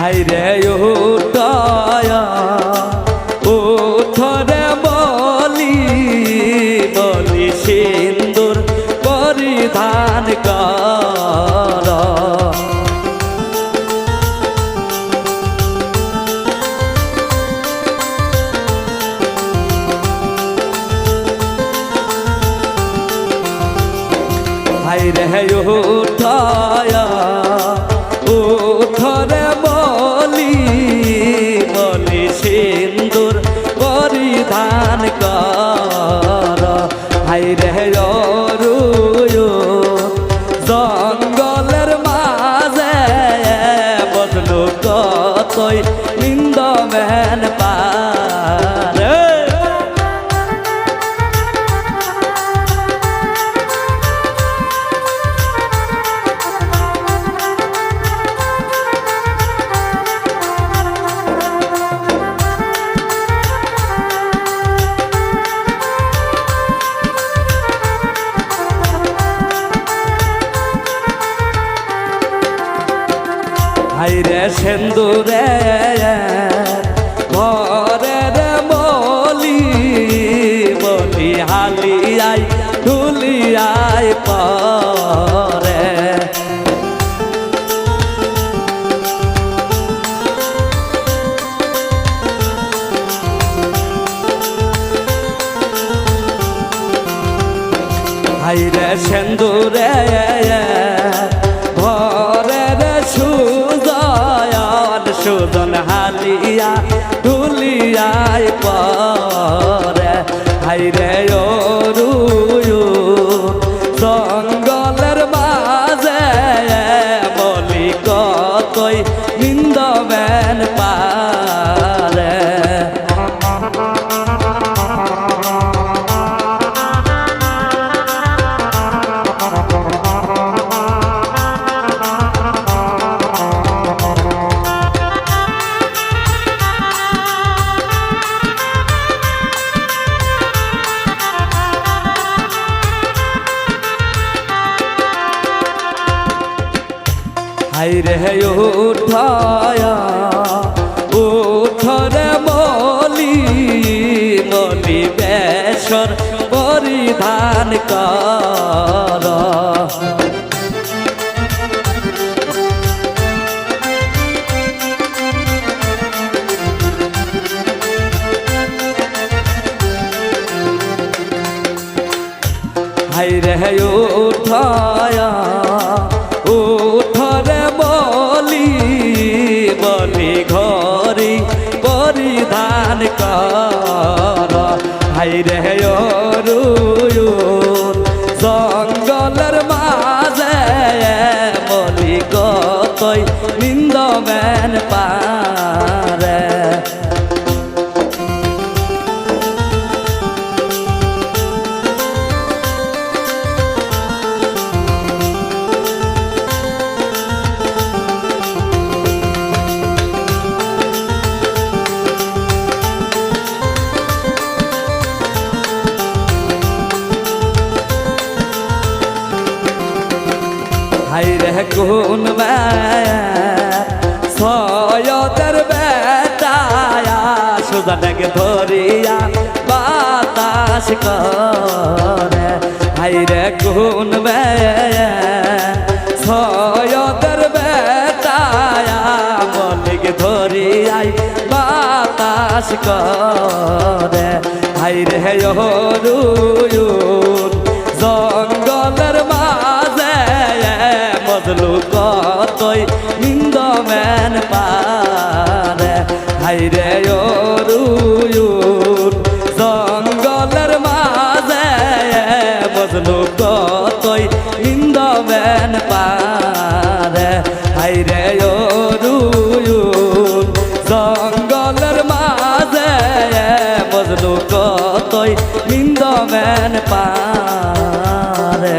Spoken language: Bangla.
হাইরে উঠয়া উঠরে বলি বলি সিন্দুর পরিধান কর। হাইরে উঠয়া হাইরে অরুয় জঙ্গলের মাঝে বদলু কতই নিন্দ মেন পারে সেন্দুরে ঘরে রে বলি বলি হালিয়াই ঢুলিয়াই পরে। হাইরে সেন্দুরে পরে। হাইরে অরুয়ু জঙ্গলের মাঝে বলি কতই নিন্দ হাইরে উঠায়া উঠরে বলি বলি বেশর পরিধান কর। হাইরে উঠায়া পরিধান কর। হাইরে অরুয়ুন জঙ্গলের মাঝে বলি কতই নিন্দ মেন পারে কোন সয়দের বেটায়া সুজানকে ধরিয়া বাতাস করে। হাইরে কোন সয়দের বেটায়া মলিক ধরিয়াই বাতাস করে। হাইরে হরুয়ুন নয়ন পার। হাইরে জঙ্গলের মাঝে বজলু কতই ইন্দবেন পার। হাইরে জঙ্গলের মাঝে বজলু কতই ইন্দবেন পারে।